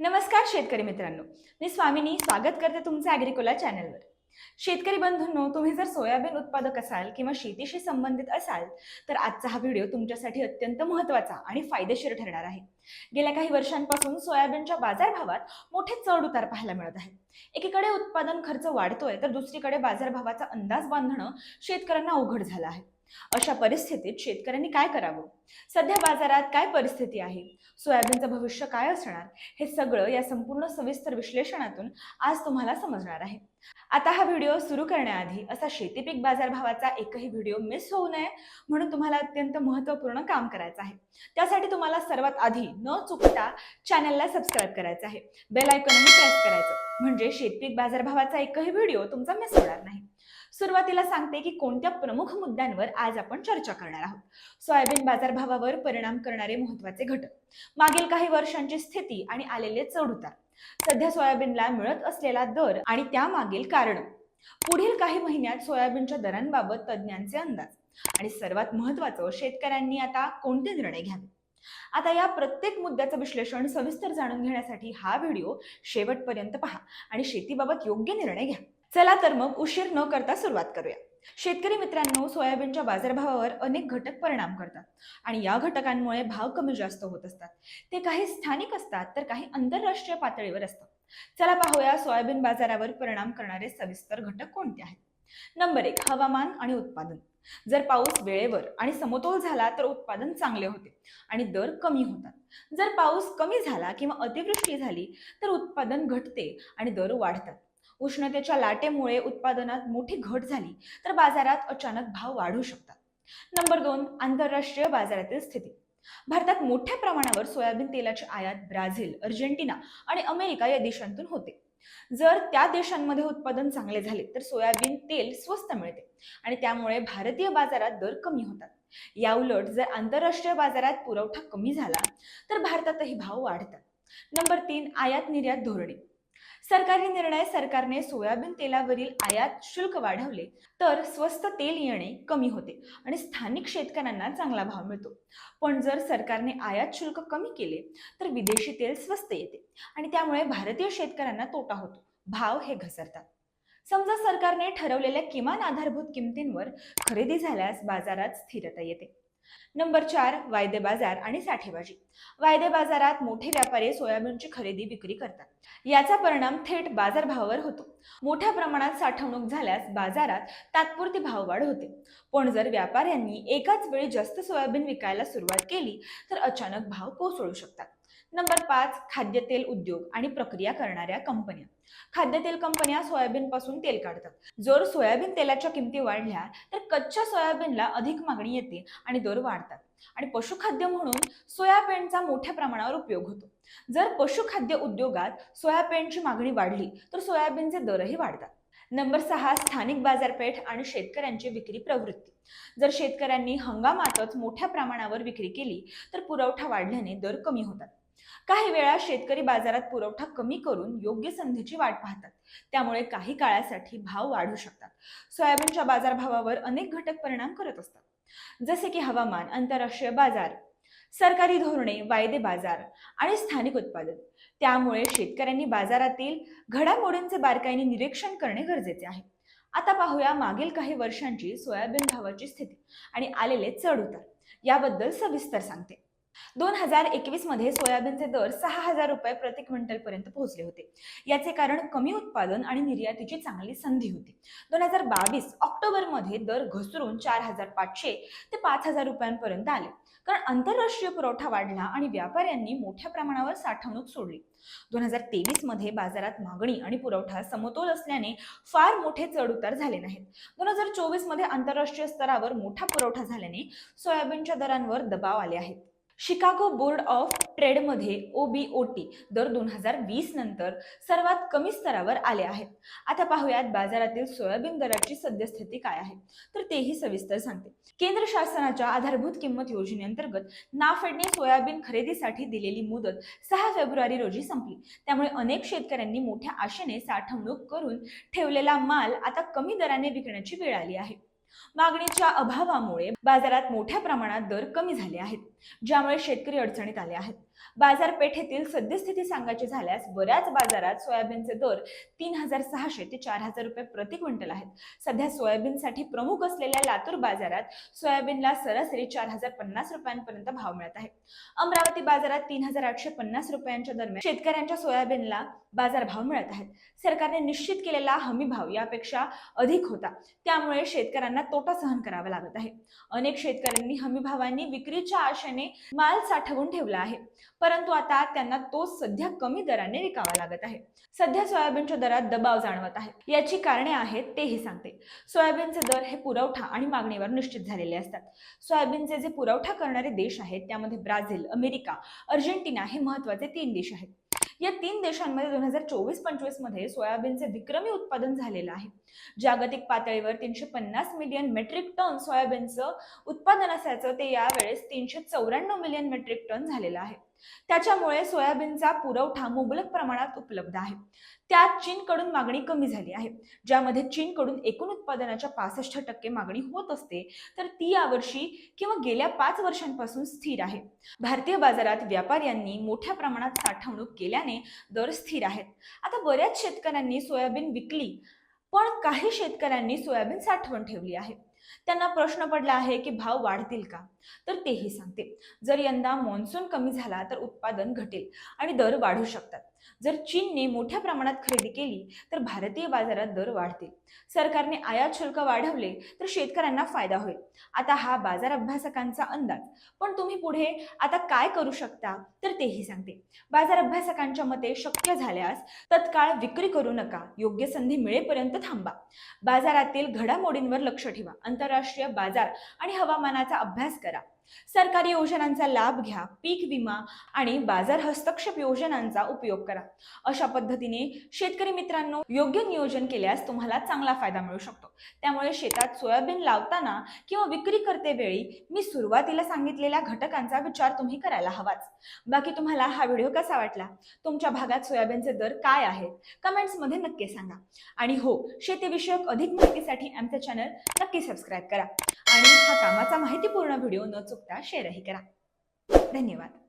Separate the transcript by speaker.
Speaker 1: नमस्कार शेतकरी मित्रांनो. मी स्वामिनी स्वागत करते तुमचं ॲग्रिकोला चॅनलवर शेतकरी बंधूंनो तुम्ही जर सोयाबीन उत्पादक असाल किंवा शेतीशी संबंधित असाल तर आजचा हा व्हिडिओ तुमच्यासाठी अत्यंत महत्त्वाचा आणि फायदेशीर ठरणार आहे. गेल्या काही वर्षांपासून सोयाबीनच्या बाजारभावात मोठे चढ उतार पाहायला मिळत आहे. एकीकडे उत्पादन खर्च वाढतोय तर दुसरीकडे बाजारभावाचा अंदाज बांधणं शेतकऱ्यांना अवघड झालं आहे. अशा परिस्थितीत शेतकऱ्यांनी काय करावं? सध्या बाजारात काय परिस्थिती आहे? सोयाबीनचं भविष्य काय असणार? हे सगळं या संपूर्ण सविस्तर विश्लेषणातून आज तुम्हाला समजणार आहे. आता हा व्हिडिओ सुरू करण्याआधी असा शेतीपीक बाजारभावाचा एकही व्हिडिओ मिस होऊ नये म्हणून तुम्हाला अत्यंत महत्त्वपूर्ण काम करायचं आहे. त्यासाठी तुम्हाला सर्वात आधी न चुकता चॅनलला सबस्क्राईब करायचं आहे. बेल आयकॉनही प्रेस करायचं. म्हणजे शेतपीक बाजारभावाचा एकही व्हिडिओ तुमचा मिस होणार नाही. सुरुवातीला सांगते की कोणत्या प्रमुख मुद्द्यांवर आज आपण चर्चा करणार आहोत. सोयाबीन बाजारभावावर परिणाम करणारे महत्त्वाचे घटक. मागील काही वर्षांची स्थिती आणि आलेले चढउतार सध्या सोयाबीनला मिळत असलेला दर आणि त्यामागील कारण. पुढील काही महिन्यात सोयाबीनच्या दरांबाबत तज्ज्ञांचे अंदाज. आणि सर्वात महत्त्वाचं शेतकऱ्यांनी आता कोणते निर्णय घ्यावे? आता या प्रत्येक मुद्द्याचं विश्लेषण सविस्तर जाणून घेण्यासाठी हा व्हिडिओ शेवटपर्यंत पहा आणि शेतीबाबत योग्य निर्णय घ्या. चला तर मग उशीर न करता सुरुवात करूया. शेतकरी मित्रांनो सोयाबीनच्या बाजारभावावर अनेक घटक परिणाम करतात आणि या घटकांमुळे भाव कमी जास्त होत असतात. ते काही स्थानिक असतात तर काही आंतरराष्ट्रीय पातळीवर असतात. चला पाहूया सोयाबीन बाजारावर परिणाम करणारे सविस्तर घटक कोणते आहेत. नंबर एक हवामान आणि उत्पादन. जर पाऊस वेळेवर आणि समतोल झाला तर उत्पादन चांगले होते आणि दर कमी होतात. जर पाऊस कमी झाला किंवा अतिवृष्टी झाली तर उत्पादन घटते आणि दर वाढतात. उष्णतेच्या लाटेमुळे उत्पादनात मोठी घट झाली तर बाजारात अचानक भाव वाढू शकतात. नंबर दोन आंतरराष्ट्रीय बाजारातील स्थिती. भारतात मोठ्या प्रमाणावर सोयाबीन तेलाची आयात ब्राझील अर्जेंटिना आणि अमेरिका या देशांतून होते. जर त्या देशांमध्ये उत्पादन चांगले झाले तर सोयाबीन तेल स्वस्त मिळते आणि त्यामुळे भारतीय बाजारात दर कमी होतात. याउलट जर आंतरराष्ट्रीय बाजारात पुरवठा कमी झाला तर भारतातही भाव वाढतात. नंबर तीन आयात निर्यात धोरणे. सरकारी निर्णय सरकारने सोयाबीन तेलावरील आयात शुल्क वाढवले तर स्वस्त तेल येणे कमी होते आणि स्थानिक शेतकऱ्यांना चांगला भाव मिळतो. पण जर सरकारने आयात शुल्क कमी केले तर विदेशी तेल स्वस्त येते आणि त्यामुळे भारतीय शेतकऱ्यांना तोटा होतो. भाव हे घसरतात. समजा सरकारने ठरवलेल्या किमान आधारभूत किमतींवर खरेदी झाल्यास बाजारात स्थिरता येते. नंबर चार वायदे बाजार आणि साठेबाजी. वायदे बाजारात मोठे व्यापारी सोयाबीनची खरेदी विक्री करतात. याचा परिणाम थेट बाजारभावावर होतो. मोठ्या प्रमाणात साठवणूक झाल्यास बाजारात तात्पुरती भाववाढ होते. पण जर व्यापाऱ्यांनी एकाच वेळी जास्त सोयाबीन विकायला सुरुवात केली तर अचानक भाव कोसळू शकतात. नंबर पाच खाद्यतेल उद्योग आणि प्रक्रिया करणाऱ्या कंपन्या. खाद्यतेल कंपन्या सोयाबीन पासून तेल काढतात. जर सोयाबीन तेलाच्या किमती वाढल्या तर कच्च्या सोयाबीनला अधिक मागणी येते आणि दर वाढतात. आणि पशुखाद्य म्हणून सोयाबीनचा मोठ्या प्रमाणावर उपयोग होतो. जर पशुखाद्य उद्योगात सोयाबीनची मागणी वाढली तर सोयाबीनचे दरही वाढतात. नंबर सहा स्थानिक बाजारपेठ आणि शेतकऱ्यांची विक्री प्रवृत्ती. जर शेतकऱ्यांनी हंगामातच मोठ्या प्रमाणावर विक्री केली तर पुरवठा वाढल्याने दर कमी होतात. काही वेळा शेतकरी बाजारात पुरवठा कमी करून योग्य संधीची वाट पाहतात. त्यामुळे काही काळासाठी भाव वाढू शकतात. सोयाबीनच्या बाजारभावावर अनेक घटक परिणाम करत असतात. जसे की हवामान आंतरराष्ट्रीय बाजार सरकारी धोरणे वायदे बाजार आणि स्थानिक उत्पादन. त्यामुळे शेतकऱ्यांनी बाजारातील घडामोडींचे बारकाईने निरीक्षण करणे गरजेचे आहे. आता पाहूया मागील काही वर्षांची सोयाबीन भावाची स्थिती आणि आलेले चढ उतार. याबद्दल सविस्तर सांगते. दोन हजार एकवीसमध्ये सोयाबीनचे दर सहा हजार रुपये प्रति क्विंटल पर्यंत पोहोचले होते. याचे कारण कमी उत्पादन आणि निर्यातीची चांगली संधी होती. दोन हजार बावीस ऑक्टोबरमध्ये दर घसरून चार हजार पाचशे ते पाच हजार रुपयांपर्यंत आले. कारण आंतरराष्ट्रीय पुरवठा वाढला आणि व्यापाऱ्यांनी मोठ्या प्रमाणावर साठवणूक सोडली. दोन हजार तेवीसमध्ये बाजारात मागणी आणि पुरवठा समतोल असल्याने फार मोठे चढउतार झाले नाहीत. दोन हजार चोवीसमध्ये आंतरराष्ट्रीय स्तरावर मोठा पुरवठा झाल्याने सोयाबीनच्या दरांवर दबाव आले आहेत. शिकागो बोर्ड ऑफ ट्रेडमध्ये ओबी ओ टी दर दोन हजार वीस नंतर सर्वात कमी स्तरावर आले आहेत. आता पाहूयात बाजारातील सोयाबीन दराची सद्यस्थिती काय आहे? तर तेही सविस्तर सांगते. केंद्र शासनाच्या आधारभूत किंमत योजनेअंतर्गत नाफेडने सोयाबीन खरेदीसाठी दिलेली मुदत सहा फेब्रुवारी रोजी संपली. त्यामुळे अनेक शेतकऱ्यांनी मोठ्या आशेने साठवणूक करून ठेवलेला माल आता कमी दराने विकण्याची वेळ आली आहे. मागणीच्या अभावामुळे बाजारात मोठ्या प्रमाणात दर कमी झाले आहेत. ज्यामुळे शेतकरी अडचणीत आले आहेत. बाजारपेठेतील सद्यस्थिती सांगायची झाल्यास बऱ्याच बाजारात सोयाबीनचे दर तीन हजार सहाशे ते चार हजार रुपये प्रति क्विंटल आहेत. सध्या सोयाबीनसाठी प्रमुख असलेल्या लातूर बाजारात सोयाबीनला सरासरी चार हजार पन्नास रुपयांपर्यंत भाव मिळत आहे. अमरावती बाजारात तीन हजार आठशे पन्नास रुपयांच्या दरम्यान शेतकऱ्यांच्या सोयाबीनला बाजारभाव मिळत आहेत. सरकारने निश्चित केलेला हमी भाव यापेक्षा अधिक होता. त्यामुळे शेतकऱ्यांना तोटा सहन करावा लागत आहे. अनेक शेतकऱ्यांनी हमी भावांनी विक्रीच्या आशेने माल साठवून ठेवला आहे. परंतु आता त्यांना तो सध्या कमी दराने विकावा लागत आहे. सध्या सोयाबीनच्या दरात दबाव जाणवत आहे. याची कारणे आहेत तेही सांगते. सोयाबीनचे दर हे पुरवठा आणि मागणीवर निश्चित झालेले असतात. सोयाबीनचे जे पुरवठा करणारे देश आहेत त्यामध्ये ब्राझील अमेरिका अर्जेंटिना हे महत्त्वाचे तीन देश आहेत. या तीन देशांमध्ये दोन हजार चोवीस पंचवीसमध्ये सोयाबीनचे विक्रमी उत्पादन झालेलं आहे. जागतिक पातळीवर तीनशे पन्नास मिलियन मेट्रिक टन सोयाबीनचं उत्पादन असायचं ते यावेळेस तीनशे चौऱ्याण्णव मिलियन मेट्रिक टन झालेलं आहे. त्याच्यामुळे सोयाबीनचा पुरवठा मुबलक प्रमाणात उपलब्ध आहे. त्यात चीनकडून मागणी कमी झाली आहे. ज्यामध्ये चीनकडून एकूण उत्पादनाच्या पासष्ट टक्के मागणी होत असते तर ती यावर्षी किंवा गेल्या पाच वर्षांपासून स्थिर आहे. भारतीय बाजारात व्यापाऱ्यांनी मोठ्या प्रमाणात साठवणूक केल्याने दर स्थिर आहेत. आता बऱ्याच शेतकऱ्यांनी सोयाबीन विकली पण काही शेतकऱ्यांनी सोयाबीन साठवण ठेवली आहे. त्यांना प्रश्न पडला आहे की भाव वाढतील का? तर तेही सांगते. जर यंदा मान्सून कमी झाला तर उत्पादन घटेल आणि दर वाढू शकतात. जर चीनने मोठ्या प्रमाणात खरेदी केली तर भारतीय बाजारात दर वाढतील. सरकारने आयात शुल्क वाढवले तर शेतकऱ्यांना फायदा होईल. आता हा बाजार अभ्यासकांचा अंदाज. पण तुम्ही पुढे आता काय करू शकता तर तेही सांगते. बाजार अभ्यासकांच्या मते शक्य झाल्यास तत्काळ विक्री करू नका योग्य संधी मिळेपर्यंत थांबा. बाजारातील घडामोडींवर लक्ष ठेवा. आंतरराष्ट्रीय बाजार आणि हवामानाचा अभ्यास करा. सरकारी योजनांचा लाभ घ्या पीक विमा आणि बाजार हस्तक्षेप योजनांचा उपयोग करा. अशा पद्धतीने शेतकरी मित्रांनो योग्य नियोजन केल्यास तुम्हाला चांगला फायदा मिळू शकतो. त्यामुळे शेतात सोयाबीन लावताना किंवा विक्री करते वेळी मी सुरुवातीला सांगितलेल्या घटकांचा विचार तुम्ही करायला हवाच. बाकी तुम्हाला हा व्हिडिओ कसा वाटला? तुमच्या भागात सोयाबीनचे दर काय आहेत? कमेंट्समध्ये नक्की सांगा. आणि हो शेतीविषयक अधिक माहितीसाठी आमचं चॅनल नक्की सबस्क्राईब करा. आणि हा कामाचा माहितीपूर्ण व्हिडिओ न चुकता शेअरही करा धन्यवाद